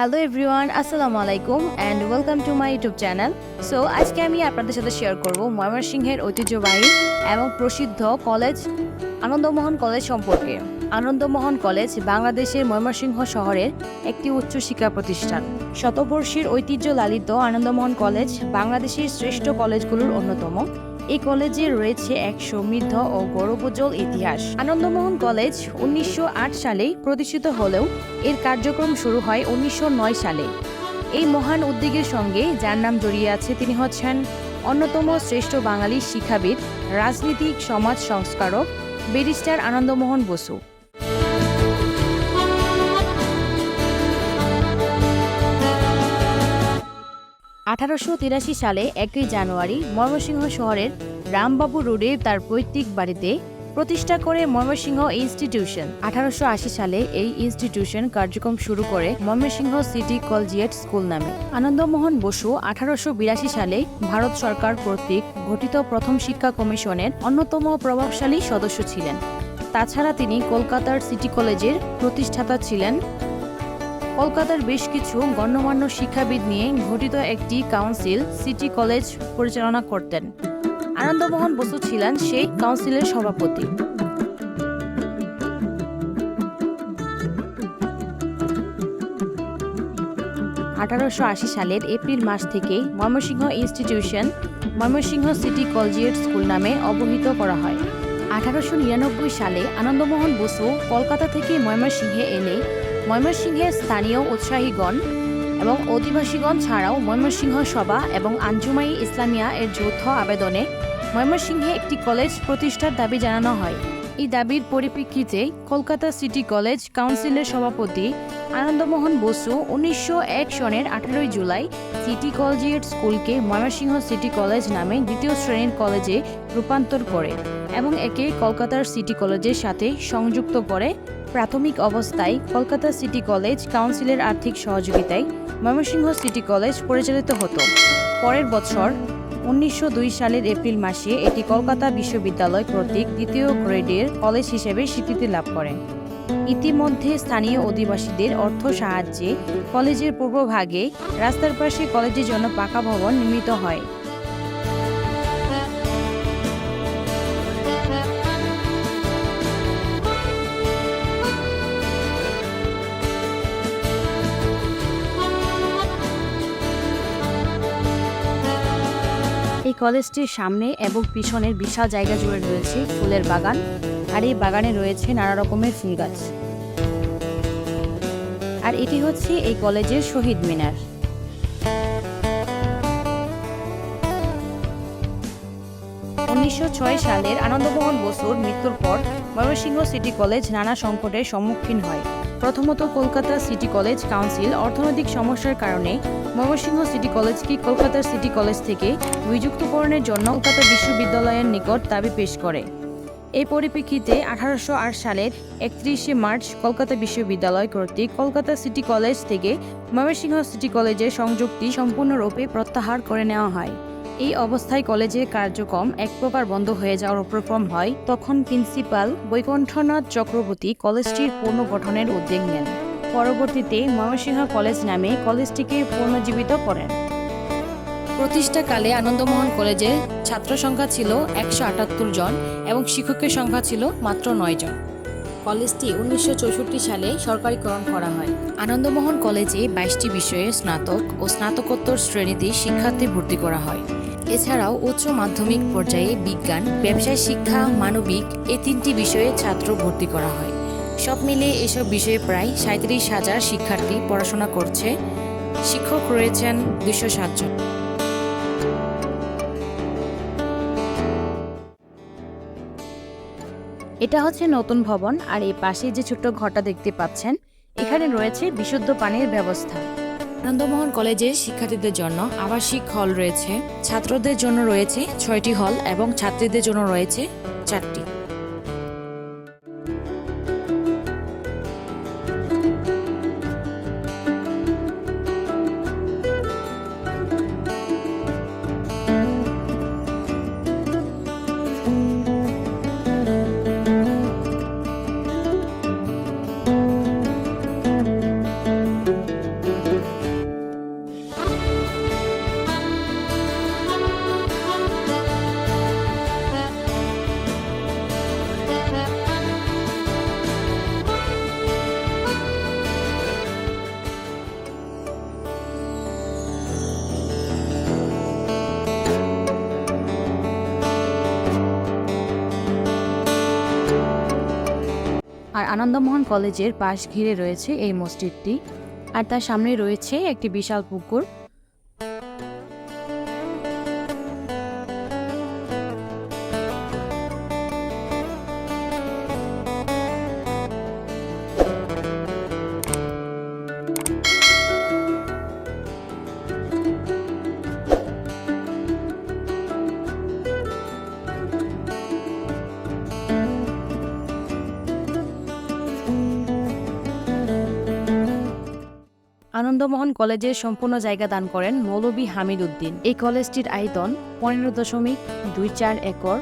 Hello everyone আসসালামু আলাইকুম and welcome to my YouTube channel so আজকে আমি আপনাদের সাথে শেয়ার করব ময়মনসিংহের ঐতিহ্যবাহী এবং প্রসিদ্ধ কলেজ আনন্দমোহন কলেজ সম্পর্কে। আনন্দমোহন কলেজ বাংলাদেশের ময়মনসিংহ শহরের একটি উচ্চ শিক্ষা প্রতিষ্ঠান। শতবর্ষীর ঐতিহ্য লালিত আনন্দমোহন কলেজ বাংলাদেশের শ্রেষ্ঠ কলেজগুলোর অন্যতম। এই কলেজে রয়েছে এক সমৃদ্ধ ও গৌরবজল ইতিহাস। আনন্দমোহন কলেজ উনিশশো আট সালে প্রতিষ্ঠিত হলেও এর কার্যক্রম শুরু হয় উনিশশো নয় সালে। এই মহান উদ্যোগের সঙ্গে যার নাম জড়িয়ে আছে তিনি হচ্ছেন অন্যতম শ্রেষ্ঠ বাঙালি শিক্ষাবিদ, রাজনীতিক, সমাজ সংস্কারক ব্যারিস্টার আনন্দমোহন বসু। আঠারোশো তিরাশি সালে একই জানুয়ারি ময়মনসিংহ শহরের রামবাবু রোডে তার পৈতৃক বাড়িতে প্রতিষ্ঠা করে ময়মনসিংহ ইনস্টিটিউশন। আঠারোশো আশি সালে এই ইনস্টিটিউশন কার্যক্রম শুরু করে ময়মনসিংহ সিটি কলজিয়েট স্কুল নামে। আনন্দমোহন বসু আঠারোশো বিরাশি সালে ভারত সরকার কর্তৃক গঠিত প্রথম শিক্ষা কমিশনের অন্যতম প্রভাবশালী সদস্য ছিলেন। তাছাড়া তিনি কলকাতার সিটি কলেজের প্রতিষ্ঠাতা ছিলেন। কলকাতার বেশ কিছু গণ্যমান্য শিক্ষাবিদ নিয়ে গঠিত একটি কাউন্সিল সিটি কলেজ পরিচালনা করতেন। আনন্দমোহন বসু ছিলেন সেই কাউন্সিলের সভাপতি। আঠারোশো আশি সালের এপ্রিল মাস থেকে Mymensingh institution Mymensingh city collegiate school নামে অবহিত করা হয়। আঠারোশো নিরানব্বই সালে আনন্দমোহন বসু কলকাতা থেকে ময়মনসিংহে এলে ময়মনসিংহের স্থানীয় উৎসাহীগণ এবং অধিবাসীগণ ছাড়াও ময়মনসিংহ সভা এবং আঞ্জুমাই ইসলামিয়া এর যৌথ আবেদনে ময়মনসিংহে একটি কলেজ প্রতিষ্ঠার দাবি জানানো হয়। এই দাবির পরিপ্রেক্ষিতে কলকাতা সিটি কলেজ কাউন্সিলের সভাপতি আনন্দমোহন বসু উনিশশো এক সনের আঠারোই জুলাই সিটি কলেজিয়েট স্কুলকে ময়মনসিংহ সিটি কলেজ নামে দ্বিতীয় শ্রেণির কলেজে রূপান্তর করে এবং একে কলকাতার সিটি কলেজের সাথে সংযুক্ত করে প্রাথমিক অবস্থায় কলকাতা সিটি কলেজ কাউন্সিলের আর্থিক সহযোগিতায় ময়মনসিংহ সিটি কলেজ পরিচালিত হতো। পরের বছর উনিশশো দুই সালের এপ্রিল মাসে এটি কলকাতা বিশ্ববিদ্যালয় কর্তৃক দ্বিতীয় গ্রেডের কলেজ হিসেবে স্বীকৃতি লাভ করে। ইতিমধ্যে স্থানীয় অধিবাসীদের অর্থ সাহায্যে কলেজের পূর্বভাগে রাস্তার পাশে কলেজের জন্য পাকা ভবন নির্মিত হয়। কলেজটির সামনে এবং পিছনের বিশাল জায়গা জুড়ে রয়েছে ফুলের বাগান, আর এই বাগানে রয়েছে নানা রকমের ফুল গাছ। আর এটি হচ্ছে এই কলেজের শহীদ মিনার। উনিশশো ছয় সালের আনন্দমোহন বসুর মৃত্যুর পর ময়মনসিংহ সিটি কলেজ নানা সংকটের সম্মুখীন হয়। প্রথমত কলকাতা সিটি কলেজ কাউন্সিল অর্থনৈতিক সমস্যার কারণে ময়মনসিংহ সিটি কলেজকে কলকাতার সিটি কলেজ থেকে বিযুক্তকরণের জন্য কলকাতা বিশ্ববিদ্যালয়ের নিকট দাবি পেশ করে। এই পরিপ্রেক্ষিতে আঠারোশো আট সালের একত্রিশে মার্চ কলকাতা বিশ্ববিদ্যালয় কর্তৃক কলকাতা সিটি কলেজ থেকে ময়মনসিংহ সিটি কলেজের সংযুক্তি সম্পূর্ণরূপে প্রত্যাহার করে নেওয়া হয়। এই অবস্থায় কলেজের কার্যক্রম এক প্রকার বন্ধ হয়ে যাওয়ার উপক্রম হয়, তখন প্রিন্সিপাল বৈকুণ্ঠনাথ চক্রবর্তী কলেজটির পুনর্গঠনের উদ্যোগ নেন। পরবর্তীতে ময়মনসিংহ কলেজ নামে কলেজটিকে পুনর্জীবিত করেন। প্রতিষ্ঠাকালে আনন্দমোহন কলেজে ছাত্র সংখ্যা ছিল একশো আটাত্তর জন এবং শিক্ষকের সংখ্যা ছিল মাত্র নয় জন। কলেজটি উনিশশো চৌষট্টি সালে সরকারিকরণ করা হয়। আনন্দমোহন কলেজে বাইশটি বিষয়ে স্নাতক ও স্নাতকোত্তর শ্রেণীতে শিক্ষার্থী ভর্তি করা হয়। এছাড়াও উচ্চ মাধ্যমিক পর্যায়ে বিজ্ঞান, ব্যবসায় শিক্ষা, মানবিক এই তিনটি বিষয়ে ছাত্র ভর্তি করা হয়। সব মিলে এসব বিষয়ে প্রায় সাঁত্রিশ হাজার শিক্ষার্থী পড়াশোনা করছে। শিক্ষক রয়েছেন দুশো সাতজন এটা হচ্ছে নতুন ভবন আর এই পাশে যে ছোট্ট ঘরটা দেখতে পাচ্ছেন, এখানে রয়েছে বিশুদ্ধ পানির ব্যবস্থা। আনন্দমোহন কলেজে শিক্ষার্থীদের জন্য আবাসিক হল রয়েছে। ছাত্রদের জন্য রয়েছে ছয়টি হল এবং ছাত্রীদের জন্য রয়েছে চারটি। আর আনন্দমোহন কলেজের পাশ ঘিরে রয়েছে এই মসজিদটি। আর তার সামনে রয়েছে একটি বিশাল পুকুর। আনন্দমোহন কলেজের সম্পূর্ণ জায়গা দান করেন মৌলবী হামিদ উদ্দিন এই কলেজটির আয়তন পনেরো দশমিক দুই চার একর।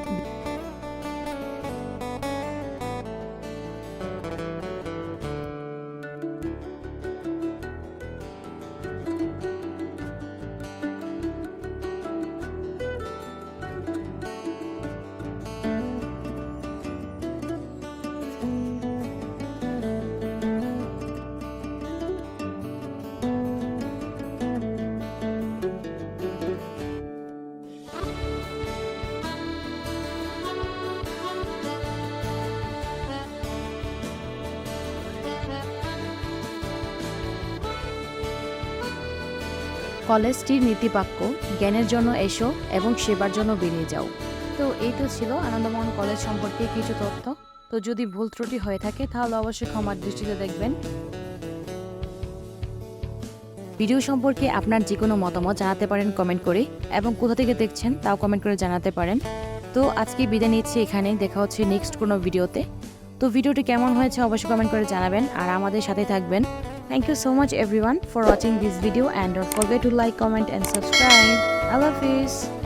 কলেজটির নীতিবাক্য, জ্ঞানের জন্য এসো এবং সেবার জন্য বেরিয়ে যাও। তো এই তো ছিল আনন্দমোহন কলেজ সম্পর্কে কিছু তথ্য। তো যদি ভুল ত্রুটি হয়ে থাকে, তাহলে অবশ্যই ক্ষমার দৃষ্টিতে দেখবেন। ভিডিও সম্পর্কে আপনার যে কোনো মতামত জানাতে পারেন কমেন্ট করে, এবং কোথা থেকে দেখছেন তাও কমেন্ট করে জানাতে পারেন। তো আজকে বিদায় নিচ্ছি এখানে দেখা হচ্ছে নেক্সট কোনো ভিডিওতে। তো ভিডিওটি কেমন হয়েছে অবশ্যই কমেন্ট করে জানাবেন, আর আমাদের সাথে থাকবেন। Thank you so much everyone for watching this video and don't forget to like, comment and subscribe. I love you.